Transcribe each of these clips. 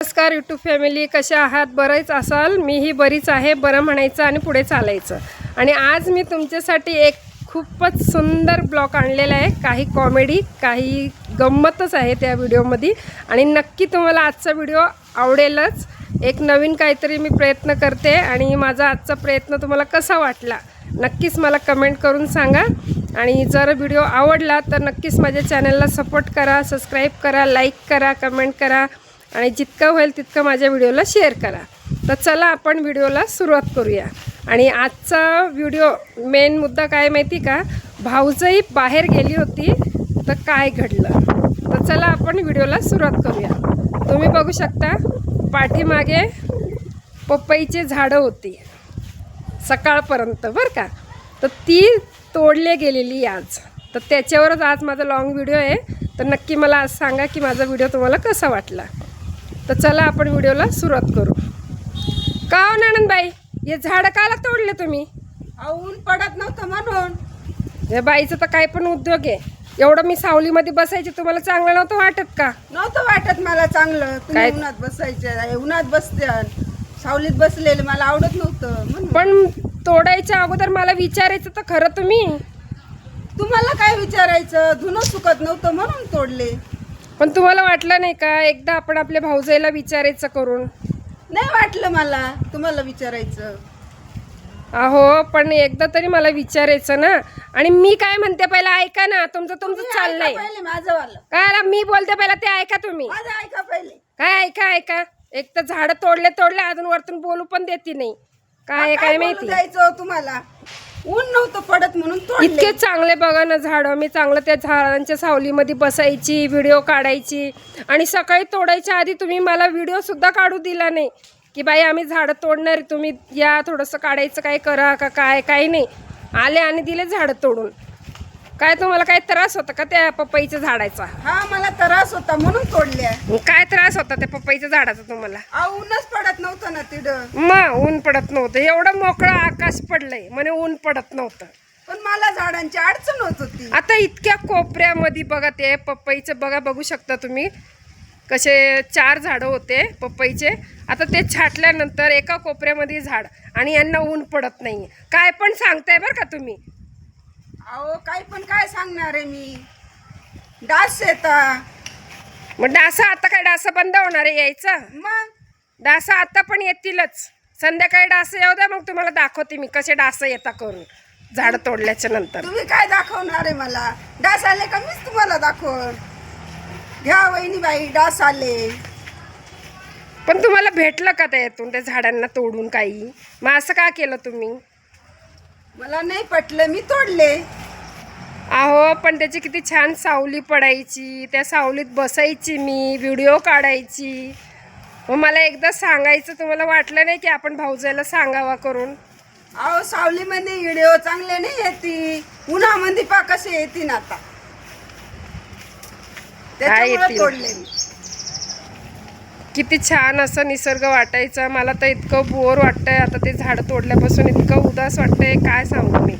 नमस्कार YouTube family कशा आहात? बरंच असाल? मीही बरीच आहे बरं म्हणायचं आणि पुढे चालायचं. आणि आज मी तुमच्यासाठी एक खूपच सुंदर ब्लॉग आणलेला आहे. काही कॉमेडी काही गंमतच आहे त्या व्हिडिओमध्ये. आणि नक्की तुम्हाला आजचा व्हिडिओ आवडेलच. एक नवीन काहीतरी मी प्रयत्न करते आणि माझा आजचा प्रयत्न तुम्हाला कसा वाटला? नक्कीच मला कमेंट करून सांगा. आणि जर व्हिडिओ आवडला तर नक्कीच माझ्या चॅनलला सपोर्ट करा सबस्क्राईब करा लाईक करा कमेंट करा. आणि जितकं होईल तितकं माझ्या व्हिडिओला शेअर करा. तर चला आपण व्हिडिओला सुरुवात करूया. आणि आजचा व्हिडिओ मेन मुद्दा काय माहिती का? भाऊजही बाहेर गेली होती तर काय घडलं? तर चला आपण व्हिडिओला सुरुवात करूया. तुम्ही बघू शकता पाठीमागे पपईची झाडं होती. सकाळपर्यंत बरं का? तर ती तोडले गेलेली आज. तर त्याच्यावरच आज माझा लॉंग व्हिडिओ आहे. तर नक्की मला आज सांगा की माझा व्हिडिओ तुम्हाला कसा वाटला? तर चला आपण व्हिडिओला सुरुवात करू. का हो नंदबाई हे झाडं काला तोडले तुम्ही? ऊन पडत नव्हतं म्हणून. या बाईचं तर काय पण उद्योग आहे. एवढं मी सावलीमध्ये बसायची तुम्हाला चांगलं नव्हतं वाटत का? नव्हतं वाटत मला चांगलं. काय? उन्हात बसायचे उन्हात बसते. सावलीत बसलेले मला आवडत नव्हतं म्हणून. पण तोडायच्या अगोदर मला विचारायचं तर खरं तुम्ही? तुम्हाला काय विचारायचं? धुणं सुकत नव्हतं म्हणून तोडले. पण तुम्हाला वाटलं नाही का? एकदा आपण आपल्या भाऊजाईला विचारायचं करून. नाही वाटलं मला. तुम्हाला विचारायचं. अहो पण एकदा तरी मला विचारायचं ना. आणि मी काय म्हणते पहिला ऐका ना तुमचं तुमचं चाललंय. ऐका पहिले माझं वालं काय आला, मी बोलते पहिला ते ऐका तुम्ही. माझं ऐका पहिले. काय ऐका ऐका. एक तर झाडं तोडले तोडले अजून वरतून बोलू पण देते नाही. काय काय बोलू माहिती? द्यायचं हो तुम्हाला? ऊन नव्हतं पडत म्हणून तोडले. इतके चांगले बघा ना झाडं. मी चांगलं त्या झाडांच्या सावलीमध्ये बसायची व्हिडिओ काढायची. आणि सकाळी तोडायच्या आधी तुम्ही मला व्हिडिओ सुद्धा काढू दिला नाही. की बाई आम्ही झाडं तोडणार आहे, तुम्ही या थोडंसं काढायचं काय करा का काय काही नाही. आले आणि दिले झाडं तोडून. काय तुम्हाला काय त्रास होता का त्या पपईच्या झाडाचा? हा मला त्रास होता म्हणून तोडल्या. काय त्रास होता त्या पपईच्या झाडाचा तुम्हाला? ऊनच पडत नव्हतं ना तिथं. मग ऊन पडत नव्हतं. एवढं मोकळं आकाश पडलंय म्हणे ऊन पडत नव्हतं. पण मला झाडांची अडचण होत होती. आता इतक्या कोपऱ्यामध्ये बघा ते पपईचं बघा बघू शकता तुम्ही. कसे चार झाडं होते पपईचे. आता ते छाटल्यानंतर एका कोपऱ्यामध्ये झाड आणि यांना ऊन पडत नाही काय पण सांगताय बरं का तुम्ही. अहो काही पण काय सांगणार आहे मी? डास येता मग डासा आता काय डासा बंद होणार आहे यायचं? मग? डासा आता पण येतीलच. संध्याकाळी डास येऊ द्या मग तुम्हाला दाखवते मी कसे डास येता करून झाड तोडल्याच्या नंतर. तुम्ही काय दाखवणार आहे मला? डास आले का मीच तुम्हाला दाखव घ्या वहिनी बाई डास आले. पण तुम्हाला भेटलं का त्यातून त्या झाडांना तोडून काही? मग असं का केलं तुम्ही? मला नाही पटलं मी तोडले. अहो पण त्याची किती छान सावली पडायची त्या सावलीत बसायची मी व्हिडिओ काढायची. मग मला एकदा सांगायचं तुम्हाला वाटलं नाही की आपण भाऊजाईला सांगावा करून? अहो सावलीमध्ये व्हिडिओ चांगले नाही येते. उन्हामध्ये पा कसे येतील आता. त्याच्यामुळे येतील? तोडले मी. किती छान असं निसर्ग वाटायचा. मला तर इतकं बोर वाटतंय. आता ते झाडं तोडल्यापासून इतकं उदास वाटतंय. काय सांगू मी?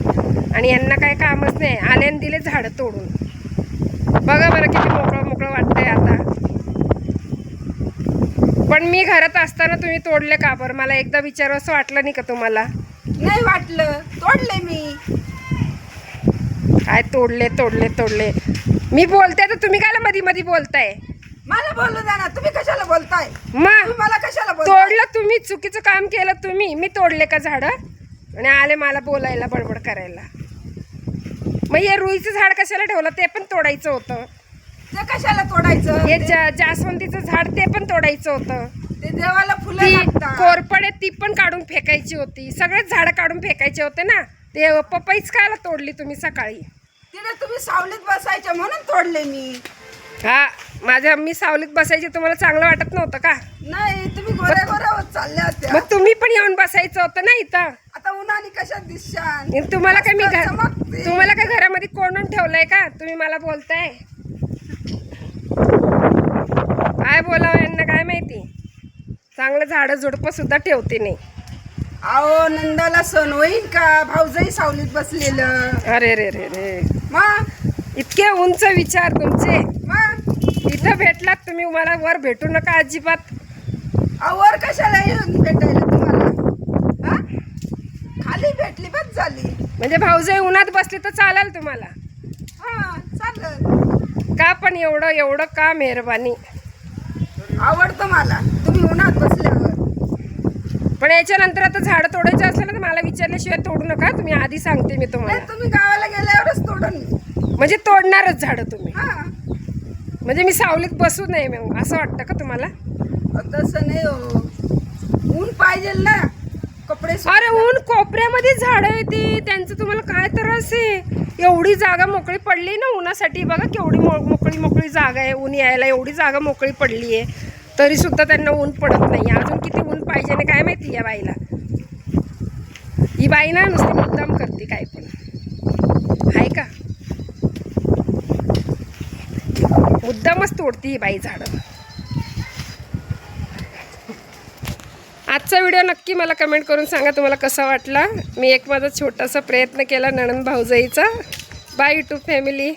आणि यांना काय कामच नाही. आल्याने दिले झाडं तोडून. बघा बरं किती मोकळं मोकळं वाटतंय आता. पण मी घरात असताना तुम्ही तोडले का बरं? मला एकदा विचारू असं वाटलं नाही का तुम्हाला? नाही वाटलं. तोडले मी. काय तोडले तोडले तोडले? मी बोलते तर तुम्ही काय मध्ये मध्ये बोलताय? मला बोलू द्या ना. तुम्ही कशाला बोलताय? मग मला कशाला बोलताय? तोडलं तुम्ही चुकीचं काम केलं तुम्ही. मी तोडले का झाडं? आणि आले मला बोलायला बडबड करायला. मग हे रुईचं झाड कशाला ठेवलं? ते पण तोडायचं होतं. ते कशाला तोडायचं? हे ते जा- जास्वंदीचं झाड ते पण तोडायचं होतं. ते देवाला फुलं ती लागतात. कोरपडे ती पण काढून फेकायची होती. सगळेच झाडं काढून फेकायचे होते ना. ते पपईच कायला तोडली तुम्ही सकाळी? तिने तुम्ही सावलीत बसायच्या म्हणून तोडले मी. हा माझ्या मी सावलीत बसायची तुम्हाला चांगलं वाटत नव्हतं का? नाही तुम्ही गोऱ्या गोऱ्या होत चालल्या होत्या. मग तुम्ही पण येऊन बसायचं होतं ना इथं? आता उन्हाने कशात दिसशान? आणि तुम्हाला काय मी चमकते. तुम्हाला काय घरामध्ये कोंडून ठेवलंय का? तुम्ही मला बोलताय. काय बोलावं यांना काय माहिती? चांगलं झाडं झुडपं सुद्धा ठेवते नाही अहो नंदाला सण होईल का? भाऊजाई सावलीत बसलेलं. अरे रे रे रे. मग? इतके उंच विचार तुमचे. मग? इथं भेटलात तुम्ही मला वर भेटू नका अजिबात. आवर कशाला येऊन भेटायला तुम्हाला? हा? खाली भेटली बस झाली. म्हणजे भाऊजाई उन्हात बसली तर चालेल तुम्हाला. हा चालेल. का पण एवढं एवढं का मेहरबानी? आवडतं मला. तुम्ही उन्हात बसल्यावर. पण याच्यानंतर आता झाडं तोडायचं असलं ना तर मला विचारल्याशिवाय तोडू नका. तुम्ही आधी सांगते मी तुम्हाला. तुम्ही गावाला गेल्यावरच तोडून म्हणजे तोडणारच झाडं तुम्ही. हा. म्हणजे मी सावलीत बसू नये मग असं वाटतं का तुम्हाला? तसं नाही ऊन पाहिजे ना कपडे अरे ऊन कोपऱ्यामध्ये झाडं आहे ती त्यांचं तुम्हाला काय त्रास आहे? एवढी जागा मोकळी पडली ना उन्हासाठी बघा केवढी मो मोकळी मोकळी जागा आहे ऊन यायला एवढी जागा मोकळी पडली आहे तरी सुद्धा त्यांना ऊन पडत नाही. अजून किती ऊन पाहिजे ना काय माहिती या बाईला? ही बाई ना नुसती मुद्दाम करते काय पण. आहे का? मुद्दामच तोडती ही बाई झाडं. आजचा व्हिडिओ नक्की मला कमेंट करून सांगा तुम्हाला कसा वाटला. मी एक माझा छोटासा प्रयत्न केला नणंद भाऊजाईचा. Bye YouTube family